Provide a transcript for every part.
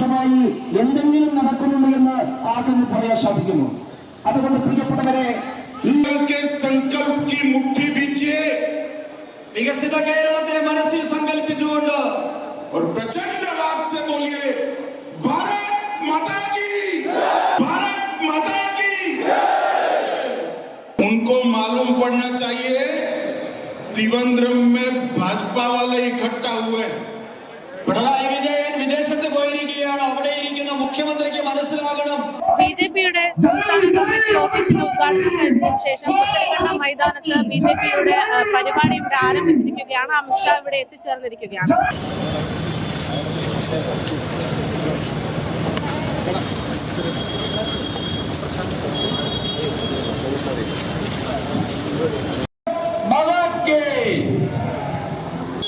വർഷമായി എന്തെങ്കിലും നടക്കുന്നുണ്ട് എന്ന് ആർക്കും പറയാൻ സാധിക്കുന്നു അതുകൊണ്ട് പ്രിയപ്പെട്ടവരെ ഈ के संकल्प की मुट्ठी बीचिए വികസിത കേരളത്തിന് മനസ്സിൽ സങ്കല്പിച്ചുകൊണ്ട് और प्रचंड आवाज से बोलिए भारत माता की भारत माता की उनको मालूम पड़ना चाहिए त्रिवेंद्रम में भाजपा वाले इकट्ठा हुए हैं മുഖ്യമന്ത്രിക്ക് മനസ്സിലാകണം. ബി ജെ പിയുടെ സംസ്ഥാന കമ്മിറ്റി ഓഫീസിന്റെ ഉദ്ഘാടനം കഴിഞ്ഞതിനു ശേഷം പുത്തരിക്കണ്ട മൈതാനത്ത് ബി ജെ പിയുടെ പരിപാടി ഇവിടെ ആരംഭിച്ചിരിക്കുകയാണ്. അമിത്ഷാ ഇവിടെ എത്തിച്ചേർന്നിരിക്കുകയാണ്.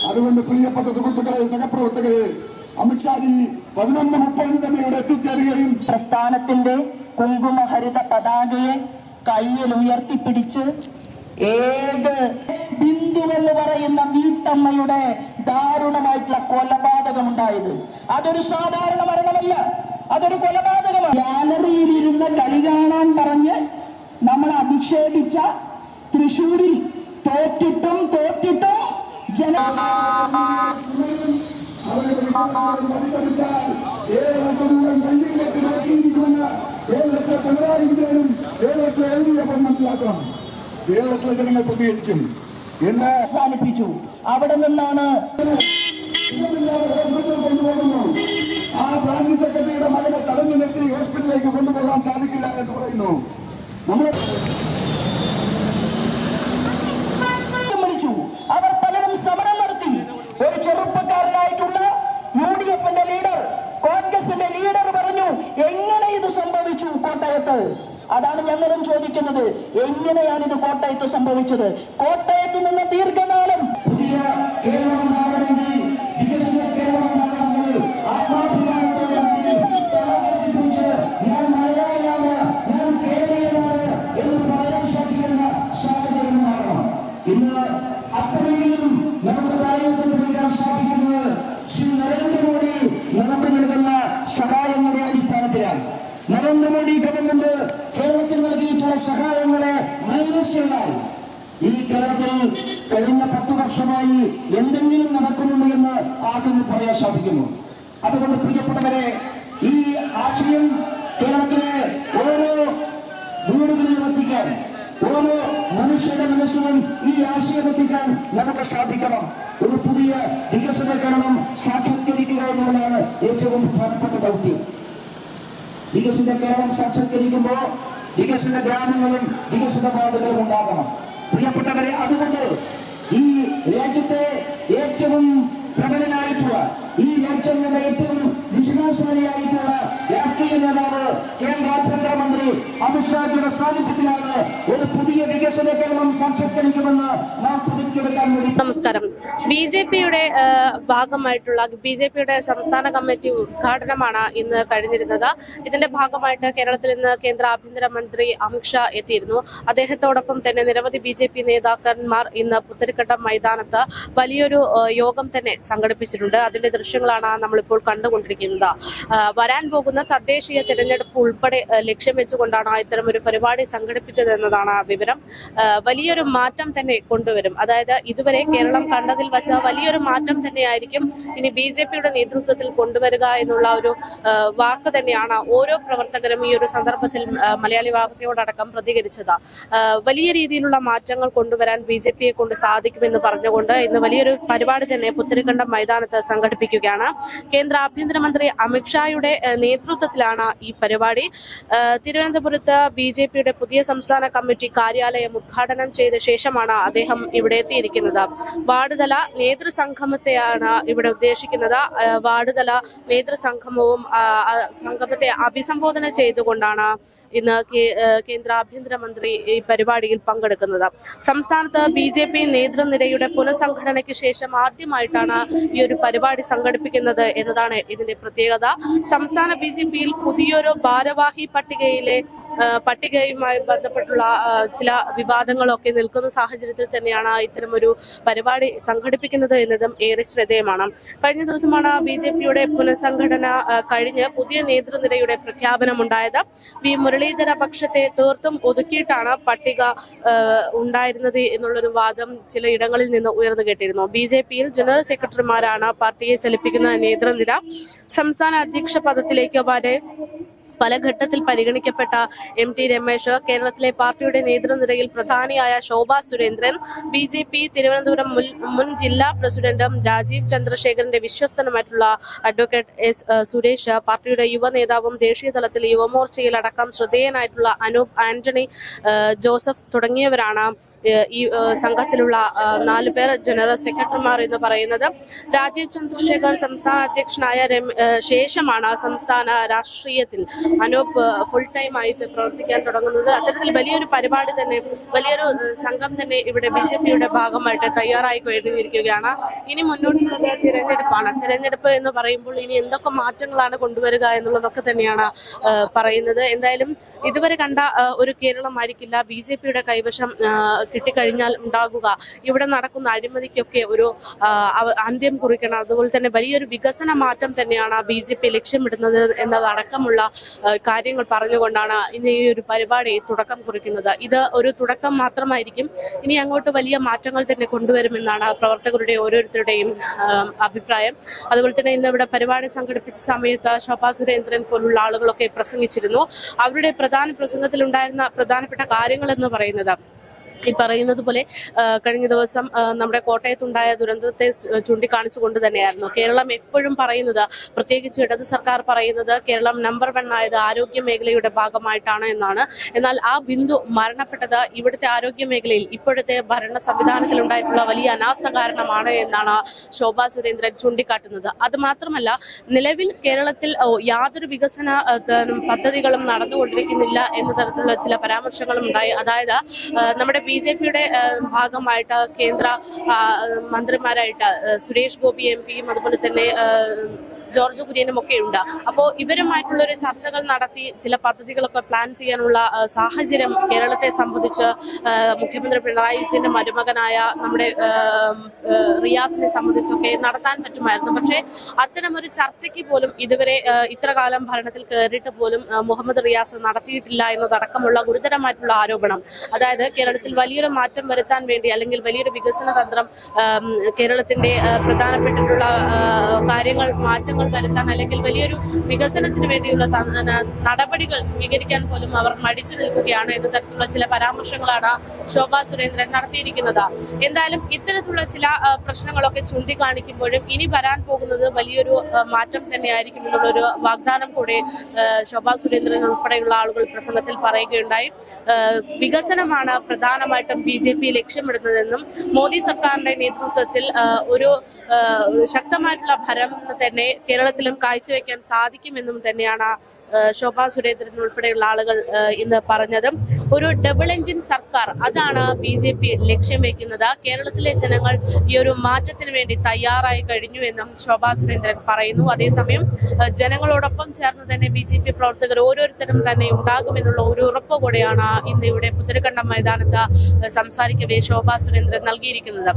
അതുകൊണ്ട് പ്രിയപ്പെട്ട സുഹൃത്തുക്കളെ സഹപ്രവർത്തകരെ അമിത്ഷാജി പതിനൊന്ന് മുപ്പതിന് തന്നെ ഇവിടെ എത്തിച്ചേരുകയും പ്രസ്ഥാനത്തിന്റെ കുങ്കുമഹരിത പതാകയെ കയ്യിൽ ഉയർത്തിപ്പിടിച്ച് ഏത് ബിന്ദു എന്ന് പറയുന്ന വീട്ടമ്മയുടെ ദാരുണമായിട്ടുള്ള കൊലപാതകം ഉണ്ടായത് അതൊരു സാധാരണ മരണമല്ല. അതൊരു കൊലപാതകമാണ്. ഗാലറിയിൽ ഇരുന്ന കളി കാണാൻ പറഞ്ഞ് നമ്മളെ അധിക്ഷേപിച്ച തൃശൂരിൽ തോറ്റിട്ടും തോറ്റിട്ടും ജന കേരളത്തെ മുഴുവൻ കയ്യിലേക്ക് നോക്കിയിരിക്കുമെന്ന് കേരളത്തെ പിണറായി വിജയനും ഡി എഫും മനസ്സിലാക്കണം കേരളത്തിലെ ജനങ്ങൾ പ്രതികരിക്കും. എന്ന് അവസാനിപ്പിച്ചു. അവിടെ നിന്നാണ് ആ ബ്രാഞ്ച് സെക്രട്ടറിയുടെ മകനെ തടഞ്ഞു നിർത്തി ഹോസ്പിറ്റലിലേക്ക് കൊണ്ടുപോകാൻ സാധിക്കില്ല എന്ന് പറയുന്നു. നമ്മൾ അതാണ് ഞങ്ങളും ചോദിക്കുന്നത്. എങ്ങനെയാണ് ഇത് കോട്ടയത്ത് സംഭവിച്ചത്? കോട്ടയത്ത് നിന്ന് ദീർഘകാലം ഈ കേരളത്തിൽ കഴിഞ്ഞ പത്ത് വർഷമായി എന്തെങ്കിലും നടക്കുന്നുണ്ട് എന്ന് ആർക്കും പറയാൻ സാധിക്കുന്നു അതുകൊണ്ട് പ്രിയപ്പെട്ടവരെ ഈ ആശയം കേരളത്തിലെ ഓരോ വീടുകളിലും എത്തിക്കാൻ ഓരോ മനുഷ്യരുടെ മനസ്സിലും ഈ ആശയം എത്തിക്കാൻ നമുക്ക് സാധിക്കണം. ഒരു പുതിയ വികസന കേരളം സാക്ഷാത്കരിക്കുക എന്നുള്ളതാണ് ഏറ്റവും പ്രധാനപ്പെട്ട ദൗത്യം. വികസിത കേരളം സാക്ഷാത്കരിക്കുമ്പോൾ വികസന ഗ്രാമങ്ങളും വികസന വാർഡുകളും ഉണ്ടാകണം. പ്രിയപ്പെട്ടവരെ അതുകൊണ്ട് ഈ രാജ്യത്തെ ഏറ്റവും പ്രബലനായിട്ടുള്ള ഈ രാജ്യങ്ങളുടെ ഏറ്റവും രാഷ്ട്രീയ കേന്ദ്ര ആഭ്യന്തരമന്ത്രി അമിത്ഷാജിയുടെ സാന്നിധ്യത്തിലാണ് ഒരു പുതിയ വികസന കേരളം സാക്ഷാത്കരിക്കുമെന്ന് നാം പുതുക്കിയെടുക്കാൻ നമസ്കാരം. ബി ജെ പിയുടെ ഭാഗമായിട്ടുള്ള ബി ജെ പിയുടെ സംസ്ഥാന കമ്മിറ്റി ഉദ്ഘാടനമാണ് ഇന്ന് കഴിഞ്ഞിരുന്നത്. ഇതിന്റെ ഭാഗമായിട്ട് കേരളത്തിൽ ഇന്ന് കേന്ദ്ര ആഭ്യന്തരമന്ത്രി അമിത്ഷാ എത്തിയിരുന്നു. അദ്ദേഹത്തോടൊപ്പം തന്നെ നിരവധി ബി ജെ പി നേതാക്കന്മാർ ഇന്ന് പുത്തരിക്കട്ട മൈതാനത്ത് വലിയൊരു യോഗം തന്നെ സംഘടിപ്പിച്ചിട്ടുണ്ട്. അതിന്റെ ദൃശ്യങ്ങളാണ് നമ്മളിപ്പോൾ കണ്ടുകൊണ്ടിരിക്കുന്നത്. വരാൻ പോകുന്ന തദ്ദേശീയ തെരഞ്ഞെടുപ്പ് ഉൾപ്പെടെ ലക്ഷ്യം വെച്ചുകൊണ്ടാണ് ഇത്തരം ഒരു പരിപാടി സംഘടിപ്പിച്ചതെന്നതാണ് വിവരം. വലിയൊരു മാറ്റം തന്നെ കൊണ്ടുവരും. അതായത് ഇതുവരെ കേരളം കണ്ടതിൽ വച്ച വലിയൊരു മാറ്റം തന്നെയായിരിക്കും ഇനി ബി ജെ പിയുടെ നേതൃത്വത്തിൽ കൊണ്ടുവരിക എന്നുള്ള ഒരു വാക്ക് തന്നെയാണ് ഓരോ പ്രവർത്തകരും ഈ ഒരു സന്ദർഭത്തിൽ ആ, മലയാളി വാർത്തയോടക്കം പ്രതികരിച്ചത്. വലിയ രീതിയിലുള്ള മാറ്റങ്ങൾ കൊണ്ടുവരാൻ ബി ജെ പിയെ കൊണ്ട് സാധിക്കുമെന്ന് പറഞ്ഞുകൊണ്ട് ഇന്ന് വലിയൊരു പരിപാടി തന്നെ പുത്തരിക്കണ്ടം മൈതാനത്ത് സംഘടിപ്പിക്കുകയാണ്. കേന്ദ്ര ആഭ്യന്തരമന്ത്രി അമിത്ഷായുടെ നേതൃത്വത്തിലാണ് ഈ പരിപാടി. തിരുവനന്തപുരത്ത് ബി ജെ പിയുടെ പുതിയ സംസ്ഥാന കമ്മിറ്റി കാര്യാലയം ഉദ്ഘാടനം ചെയ്ത ശേഷമാണ് അദ്ദേഹം ഇവിടെ എത്തിയിരിക്കുന്നത്. വാർഡുതല നേതൃസംഗമത്തെയാണ് ഇവിടെ ഉദ്ദേശിക്കുന്നത്. വാർഡുതല വാർഡ് തല നേതൃസംഗമവും സംഗമത്തെ അഭിസംബോധന ചെയ്തുകൊണ്ടാണ് ഇന്ന് കേന്ദ്ര ആഭ്യന്തരമന്ത്രി ഈ പരിപാടിയിൽ പങ്കെടുക്കുന്നത്. സംസ്ഥാനത്ത് ബി ജെ പി നേതൃനിരയുടെ പുനഃസംഘടനയ്ക്ക് ശേഷം ആദ്യമായിട്ടാണ് ഈ ഒരു പരിപാടി സംഘടിപ്പിക്കുന്നത് എന്നതാണ് ഇതിന്റെ പ്രത്യേകത. സംസ്ഥാന ബി ജെ പിയിൽ പുതിയൊരു ഭാരവാഹി പട്ടികയിലെ പട്ടികയുമായി ബന്ധപ്പെട്ടുള്ള ചില വിവാദങ്ങളൊക്കെ നിൽക്കുന്ന സാഹചര്യത്തിൽ തന്നെയാണ് ഇത്തരമൊരു പരിപാടി സംഘടിപ്പിക്കുന്നത് എന്നതും ഏറെ ശ്രദ്ധേയമാണ്. കഴിഞ്ഞ ദിവസമാണ് ബി ജെ പിയുടെ പുനഃസംഘടന കഴിഞ്ഞ് പുതിയ നേതൃനിരയുടെ പ്രഖ്യാപനം പ്രഖ്യാപനമുണ്ടായത് വി മുരളീധര പക്ഷത്തെ തീർത്തും ഒതുക്കിയിട്ടാണ് പട്ടിക ഉണ്ടായിരുന്നത് എന്നുള്ളൊരു വാദം ചിലയിടങ്ങളിൽ നിന്ന് ഉയർന്നു കേട്ടിരുന്നു. ബി ജെ പിയിൽ ജനറൽ സെക്രട്ടറിമാരാണ് പാർട്ടിയെ ചലിപ്പിക്കുന്ന നേതൃനിര. സംസ്ഥാന അധ്യക്ഷ പദത്തിലേക്ക് വരെ പല ഘട്ടത്തിൽ പരിഗണിക്കപ്പെട്ട എം ടി രമേശ് കേരളത്തിലെ പാർട്ടിയുടെ നേതൃനിരയിൽ പ്രധാനിയായ Shobha Surendran B J P Thiruvananthapuram മുൻ- ജില്ലാ പ്രസിഡന്റും രാജീവ് ചന്ദ്രശേഖരന്റെ വിശ്വസ്തനുമായിട്ടുള്ള അഡ്വക്കേറ്റ് എസ് സുരേഷ് പാർട്ടിയുടെ യുവ നേതാവും ദേശീയ തലത്തിൽ യുവമോർച്ചയിൽ അടക്കം ശ്രദ്ധേയനായിട്ടുള്ള അനൂപ് ആന്റണി ജോസഫ് തുടങ്ങിയവരാണ് ഈ സംഘത്തിലുള്ള നാലു പേർ ജനറൽ സെക്രട്ടറിമാർ എന്ന് പറയുന്നത്. രാജീവ് ചന്ദ്രശേഖർ സംസ്ഥാന അധ്യക്ഷനായ ശേഷമാണ് സംസ്ഥാന രാഷ്ട്രീയത്തിൽ അനൂപ് ഫുൾ ടൈം ആയിട്ട് പ്രവർത്തിക്കാൻ തുടങ്ങുന്നത്. അത്തരത്തിൽ വലിയൊരു പരിപാടി തന്നെ വലിയൊരു സംഘം തന്നെ ഇവിടെ ബി ജെ പിയുടെ ഭാഗമായിട്ട് തയ്യാറായി കഴിഞ്ഞിരിക്കുകയാണ്. ഇനി മുന്നോട്ടുള്ള തിരഞ്ഞെടുപ്പാണ്. തിരഞ്ഞെടുപ്പ് എന്ന് പറയുമ്പോൾ ഇനി എന്തൊക്കെ മാറ്റങ്ങളാണ് കൊണ്ടുവരിക എന്നുള്ളതൊക്കെ തന്നെയാണ് പറയുന്നത്. എന്തായാലും ഇതുവരെ കണ്ട ഒരു കേരളമായിരിക്കില്ല. ബി ജെ പിയുടെ കൈവശം കിട്ടിക്കഴിഞ്ഞാൽ ഉണ്ടാകുക. ഇവിടെ നടക്കുന്ന അഴിമതിക്കൊക്കെ ഒരു അന്ത്യം കുറിക്കണം. അതുപോലെ തന്നെ വലിയൊരു വികസന മാറ്റം തന്നെയാണ് ബി ജെ പി ലക്ഷ്യമിടുന്നത് എന്നതടക്കമുള്ള കാര്യങ്ങൾ പറഞ്ഞുകൊണ്ടാണ് ഇന്ന് ഈ ഒരു പരിപാടി തുടക്കം കുറിക്കുന്നത്. ഇത് ഒരു തുടക്കം മാത്രമായിരിക്കും. ഇനി അങ്ങോട്ട് വലിയ മാറ്റങ്ങൾ തന്നെ കൊണ്ടുവരുമെന്നാണ് പ്രവർത്തകരുടെ ഓരോരുത്തരുടെയും അഭിപ്രായം. അതുപോലെ തന്നെ ഇന്ന് ഇവിടെ പരിപാടി സംഘടിപ്പിച്ച സമയത്ത് ശോഭാ സുരേന്ദ്രൻ പോലുള്ള ആളുകളൊക്കെ പ്രസംഗിച്ചിരുന്നു. അവരുടെ പ്രധാന പ്രസംഗത്തിൽ ഉണ്ടായിരുന്ന പ്രധാനപ്പെട്ട കാര്യങ്ങൾ എന്ന് പറയുന്നത് ഈ പറയുന്നത് പോലെ കഴിഞ്ഞ ദിവസം നമ്മുടെ കോട്ടയത്തുണ്ടായ ദുരന്തത്തെ ചൂണ്ടിക്കാണിച്ചുകൊണ്ട് തന്നെയായിരുന്നു. കേരളം എപ്പോഴും പറയുന്നത് പ്രത്യേകിച്ച് ഇടത് സർക്കാർ പറയുന്നത് കേരളം നമ്പർ വൺ ആയത് ആരോഗ്യ മേഖലയുടെ ഭാഗമായിട്ടാണ് എന്നാണ്. എന്നാൽ ആ ബിന്ദു മരണപ്പെട്ടത് ഇവിടുത്തെ ആരോഗ്യ മേഖലയിൽ ഇപ്പോഴത്തെ ഭരണ സംവിധാനത്തിൽ ഉണ്ടായിട്ടുള്ള വലിയ അനാസ്ഥ കാരണമാണ് എന്നാണ് ശോഭാ സുരേന്ദ്രൻ ചൂണ്ടിക്കാട്ടുന്നത്. അത് മാത്രമല്ല നിലവിൽ കേരളത്തിൽ യാതൊരു വികസന പദ്ധതികളും നടന്നുകൊണ്ടിരിക്കുന്നില്ല എന്ന തരത്തിലുള്ള ചില പരാമർശങ്ങളും ഉണ്ടായി അതായത് നമ്മുടെ നമ്മുടെ ബി ജെ പിയുടെ ഭാഗമായിട്ട് കേന്ദ്ര മന്ത്രിമാരായിട്ട് സുരേഷ് ഗോപി എം പിയും അതുപോലെ തന്നെ ജോർജ് കുര്യനും ഒക്കെ ഉണ്ട്. അപ്പോൾ ഇവരുമായിട്ടുള്ള ഒരു ചർച്ചകൾ നടത്തി ചില പദ്ധതികളൊക്കെ പ്ലാൻ ചെയ്യാനുള്ള സാഹചര്യം കേരളത്തെ സംബന്ധിച്ച് മുഖ്യമന്ത്രി പിണറായി വിജയന്റെ മരുമകനായ നമ്മുടെ റിയാസിനെ സംബന്ധിച്ചൊക്കെ നടത്താൻ പറ്റുമായിരുന്നു. പക്ഷേ അത്തരമൊരു ചർച്ചയ്ക്ക് പോലും ഇതുവരെ ഇത്ര കാലം ഭരണത്തിൽ കയറിയിട്ട് പോലും മുഹമ്മദ് റിയാസ് നടത്തിയിട്ടില്ല എന്നതടക്കമുള്ള ഗുരുതരമായിട്ടുള്ള ആരോപണം. അതായത് കേരളത്തിൽ വലിയൊരു മാറ്റം വരുത്താൻ വേണ്ടി അല്ലെങ്കിൽ വലിയൊരു വികസന തന്ത്രം കേരളത്തിന്റെ പ്രധാനപ്പെട്ടിട്ടുള്ള കാര്യങ്ങൾ മാറ്റങ്ങൾ വരുത്താൻ അല്ലെങ്കിൽ വലിയൊരു വികസനത്തിന് വേണ്ടിയുള്ള നടപടികൾ സ്വീകരിക്കാൻ പോലും അവർ മടിച്ചു നിൽക്കുകയാണ് എന്ന തരത്തിലുള്ള ചില പരാമർശങ്ങളാണ് ശോഭാ സുരേന്ദ്രൻ നടത്തിയിരിക്കുന്നത്. എന്തായാലും ഇത്തരത്തിലുള്ള ചില പ്രശ്നങ്ങളൊക്കെ ചൂണ്ടിക്കാണിക്കുമ്പോഴും ഇനി വരാൻ പോകുന്നത് വലിയൊരു മാറ്റം തന്നെയായിരിക്കും എന്നുള്ളൊരു വാഗ്ദാനം കൂടെ ശോഭാ സുരേന്ദ്രൻ ഉൾപ്പെടെയുള്ള ആളുകൾ പ്രസംഗത്തിൽ പറയുകയുണ്ടായി. വികസനമാണ് പ്രധാനമായിട്ടും ബി ജെ പി ലക്ഷ്യമിടുന്നതെന്നും മോദി സർക്കാരിന്റെ നേതൃത്വത്തിൽ ഒരു ശക്തമായിട്ടുള്ള ഭരണം തന്നെ കേരളത്തിലും കാഴ്ചവെക്കാൻ സാധിക്കുമെന്നും തന്നെയാണ് ശോഭാ സുരേന്ദ്രൻ ഉൾപ്പെടെയുള്ള ആളുകൾ ഇന്ന് പറഞ്ഞത്. ഒരു ഡബിൾ എഞ്ചിൻ സർക്കാർ. അതാണ് ബി ജെ പി ലക്ഷ്യം വെക്കുന്നത്. കേരളത്തിലെ ജനങ്ങൾ ഈ ഒരു മാറ്റത്തിന് വേണ്ടി തയ്യാറായി കഴിഞ്ഞു എന്നും ശോഭാ സുരേന്ദ്രൻ പറയുന്നു. അതേസമയം ജനങ്ങളോടൊപ്പം ചേർന്ന് തന്നെ ബി ജെ പി പ്രവർത്തകർ ഓരോരുത്തരും തന്നെ ഉണ്ടാകുമെന്നുള്ള ഒരു ഉറപ്പ് കൂടെയാണ് ഇന്ന് ഇവിടെ പുത്തരിക്കണ്ടം മൈതാനത്ത് സംസാരിക്കവേ ശോഭാ സുരേന്ദ്രൻ നൽകിയിരിക്കുന്നത്.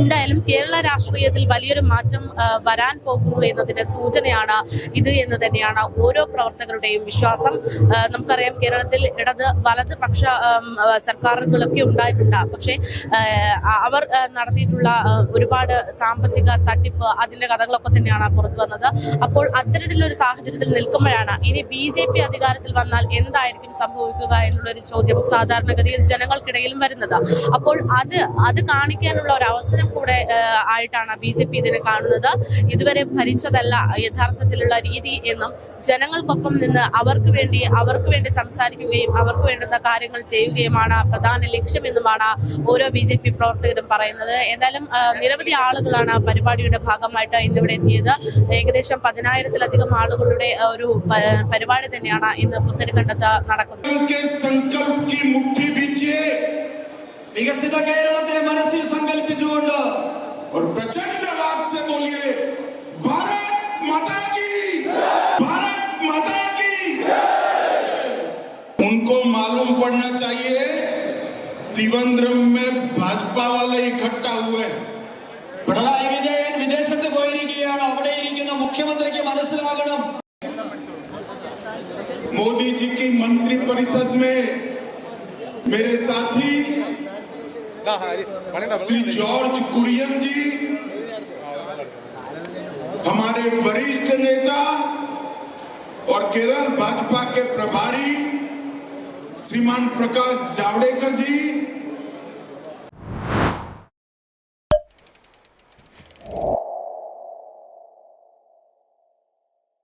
എന്തായാലും കേരള രാഷ്ട്രീയത്തിൽ വലിയൊരു മാറ്റം വരാൻ പോകുന്നു എന്നതിന്റെ സൂചനയാണ് ഇത് എന്ന് തന്നെയാണ് ഓരോ പ്രവർത്തകരുടെയും വിശ്വാസം. നമുക്കറിയാം കേരളത്തിൽ ഇടത് വലത് പക്ഷ സർക്കാരുകളൊക്കെ ഉണ്ടായിട്ടുണ്ട്. പക്ഷേ അവർ നടത്തിയിട്ടുള്ള ഒരുപാട് സാമ്പത്തിക തട്ടിപ്പ് അതിന്റെ കഥകളൊക്കെ തന്നെയാണ് പുറത്തു വന്നത്. അപ്പോൾ അത്തരത്തിലൊരു സാഹചര്യത്തിൽ നിൽക്കുമ്പോഴാണ് ഇനി ബി ജെ പി അധികാരത്തിൽ വന്നാൽ എന്തായിരിക്കും സംഭവിക്കുക എന്നുള്ളൊരു ചോദ്യം സാധാരണഗതിയിൽ ജനങ്ങൾക്കിടയിലും വരുന്നത്. അപ്പോൾ അത് അത് കാണിക്കാനുള്ള ഒരു അവസരം കൂടെ ആയിട്ടാണ് ബി ജെ പി ഇതിനെ കാണുന്നത്. ഇതുവരെ ഭരിച്ചതല്ല യഥാർത്ഥത്തിലുള്ള രീതി എന്നും ജനങ്ങൾക്കൊപ്പം നിന്ന് അവർക്ക് വേണ്ടി അവർക്ക് വേണ്ടി സംസാരിക്കുകയും അവർക്ക് വേണ്ടുന്ന കാര്യങ്ങൾ ചെയ്യുകയുമാണ്. പ്രധാന ലക്ഷ്യമെന്നുമാണ് ഓരോ ബി ജെ പി പ്രവർത്തകരും പറയുന്നത്. എന്തായാലും നിരവധി ആളുകളാണ് പരിപാടിയുടെ ഭാഗമായിട്ട് ഇന്നിവിടെ എത്തിയത്. ഏകദേശം പതിനായിരത്തിലധികം ആളുകളുടെ ഒരു പരിപാടി തന്നെയാണ് ഇന്ന് പുത്തരിക്കണ്ടത്ത് നടക്കുന്നത്. വികസിത കേരളത്തെ മനസ്സിൽ സങ്കല്പിച്ചുകൊണ്ട് ഒരു പ്രചണ്ഡ വാക്സ് ബോലിയേ ഭാരത് മാതാ കി मालूम पड़ना चाहिए त्रिवेंद्रम में भाजपा वाले इकट्ठा हुए വിദേശത്ത് പോയിരിക്കുകയാണ് അവിടെ ഇരിക്കുന്ന മുഖ്യമന്ത്രിക്ക് മനസ്സിലാകണം मोदी जी की मंत्रिपरिषद में मेरे साथी श्री जॉर्ज कुरियन जी हमारे वरिष्ठ नेता और केरल भाजपा के प्रभारी श्रीमान प्रकाश जावड़ेकर जी।